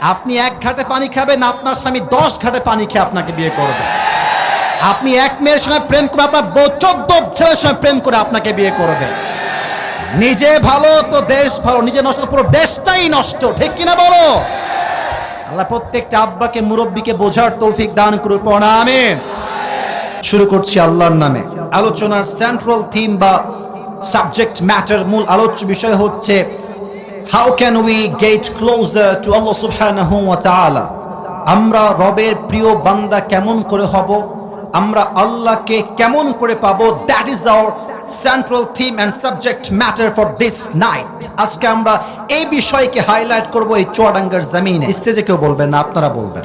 আপনি এক ঘাটে পানি খাবেন, আপনার স্বামী দশ ঘাটে পানি খেয়ে আপনাকে বিয়ে করবে। আপনি এক মেয়ের সঙ্গে প্রেম করে আপনার চোদ্দ ছেলের সঙ্গে প্রেম করে আপনাকে বিয়ে করবে। নিজে ভালো তো দেশ ভালো, নিজে নষ্ট পুরো দেশটাই নষ্ট, ঠিক কিনা বলো? আল্লাহ প্রত্যেকটা আব্বাকে, মুরব্বীকে বোঝার তৌফিক দান করে পড়া, আমিন। শুরু করছি আল্লাহর নামে। আলোচনার সেন্ট্রাল থিম বা সাবজেক্ট ম্যাটার মূল আলোচ্য বিষয় হচ্ছে how can we get closer to Allah সুবহানাহু ওয়া তাআলা আমরা রবের প্রিয় বান্দা কেমন করে হব? আমরা আল্লাহকে কেমন করে পাবো? That is our central theme and subject matter for this night আজকে আমরা এই বিষয়কে হাইলাইট করব এই চুয়াডাঙ্গার জমিনে। স্টেজে কেউ বলবেন না, আপনারা বলবেন।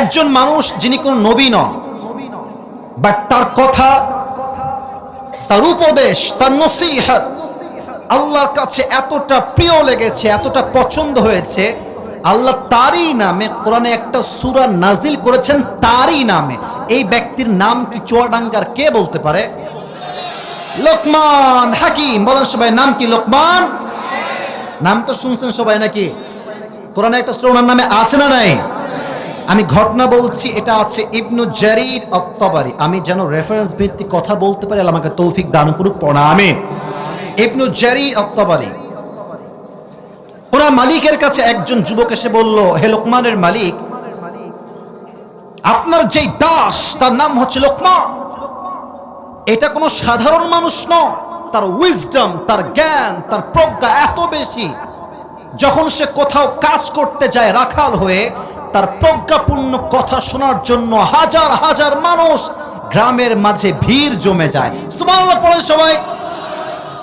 একজন মানুষ যিনি কোনো নবী নন বাট তার কথা, তার উপদেশ, তার নসিহত আল্লাহর কাছে এতটা প্রিয় লেগেছে, এতটা পছন্দ হয়েছে, আল্লাহ তারই নামে, কোরআনে একটা সূরা নাজিল করেছেন তারই নামে। এই ব্যক্তির নাম কি চুয়াডাঙ্গার কে বলতে পারে? লোকমান হাকিম। বলেন সবাই, নাম কি লোকমান? নাম তো শুনছেন সবাই নাকি? কোরআনে একটা সূরা ওনার নামে আছে না নাই? আমি ঘটনা বলছি, এটা আছে ইবনু জারির অত্তবারি আমি যেন রেফারেন্স ভিত্তিক কথা বলতে পারি আমাকে তৌফিক দান করুক, পড়া ইবনু জারির অত্তবারি ওরা মালিকের কাছে একজন যুবক এসে বলল, হে লোকমানের মালিক, আপনার যেই দাস, তার নাম হচ্ছে লোকমান। এটা কোনো সাধারণ মানুষ নয়। তার উইজডম তার জ্ঞান, তার প্রজ্ঞা এত বেশি। যখন সে কোথাও কাজ করতে যায় রাখাল হয়ে, তার প্রজ্ঞাপূর্ণ কথা শোনার জন্য হাজার হাজার মানুষ গ্রামের মাঝে ভিড় জমে যায়। সুবহানাল্লাহ পড়ে সবাই।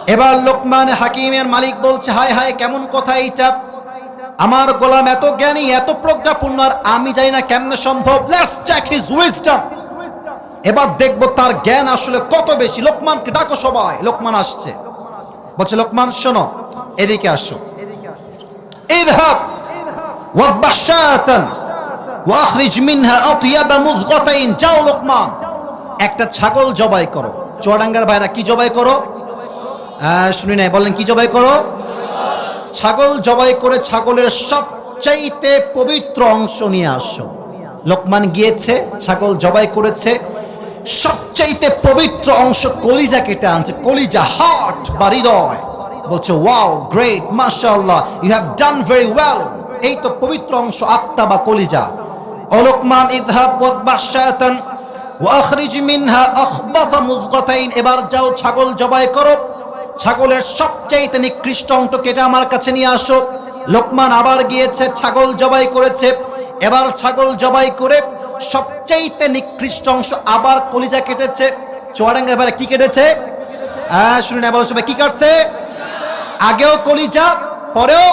এবার লোকমান হাকিমের মালিক বলছে হায় হায় কেমন কথা এইটা আমার গোলাম এত জ্ঞানী এত প্রজ্ঞাপূর্ণ আর আমি জানি না কেমনে সম্ভব লেটস চেক হিজ উইজডম এবার দেখবো তার জ্ঞান আসলে কত বেশি লোকমানকে ডাকো সবাই লোকমান আসছে বলছে লোকমান শোনো এদিকে আসো اذهب واذبح شاة واخرج منها اطيب مضغتين যাও লোকমান একটা ছাগল জবাই করো চুয়াডাঙ্গার ভাইরা কি জবাই করো আহ, শুনি নাই, বলেন কি জবাই করো? ছাগল জবাই করে ছাগলের সবচাইতে পবিত্র অংশ নিয়ে আসো। লোকমান গিয়েছে, ছাগল জবাই করেছে, সবচাইতে পবিত্র অংশ কলিজা কেটে আনছে, কলিজা হার্ট বা হৃদয় বলছে ওয়াও গ্রেট মাশাআল্লাহ you have done very well এই তো পবিত্র অংশ আত্মা বা কলিজা। অলোকমান ইদহাব ওয়াখরিজ মিনহা আখবাথা মুযগাতাইন, এবার যাও ছাগল জবাই করো। ছাগলের সবচাইতে নিকৃষ্ট অংশ কেটে আমার কাছে নিয়ে আসো। লোকমান আবার গিয়েছে, ছাগল জবাই করেছে। এবার ছাগল জবাই করে সবচাইতে নিকৃষ্ট অংশ আবার কলিজা কেটেছে। চুয়াডাঙ্গা এবারে কি কেটেছে? হ্যাঁ শুনুন, এবার সবাই কি কাটছে? আগেও কলিজা, পরেও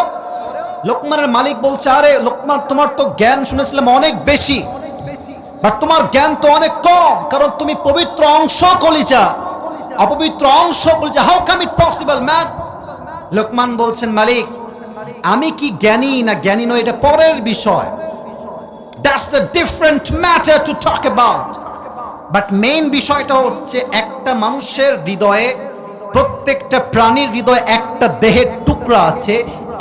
লোকমানের মালিক বলছে, আরে লোকমান, তোমার তো জ্ঞান শুনেছিলাম অনেক বেশি বাট তোমার জ্ঞান তো অনেক কম, কারণ তুমি পবিত্র অংশ কলিজা। অপবিত্র অংশ কলিজা how come it possible man Luqman বলছেন, মালিক, আমি কি জ্ঞানী না জ্ঞানী নয় এটা পরের বিষয়। That's the different matter to talk about but main বিষয়টা হচ্ছে, একটা মানুষের হৃদয়ে, প্রত্যেকটা প্রাণীর হৃদয়ে একটা দেহের টুকরা আছে।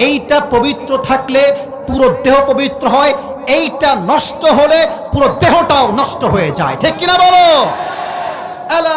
এইটা পবিত্র থাকলে পুরো দেহ পবিত্র হয়, এইটা নষ্ট হলে পুরো দেহটাও নষ্ট হয়ে যায়। ঠিক কিনা বলো?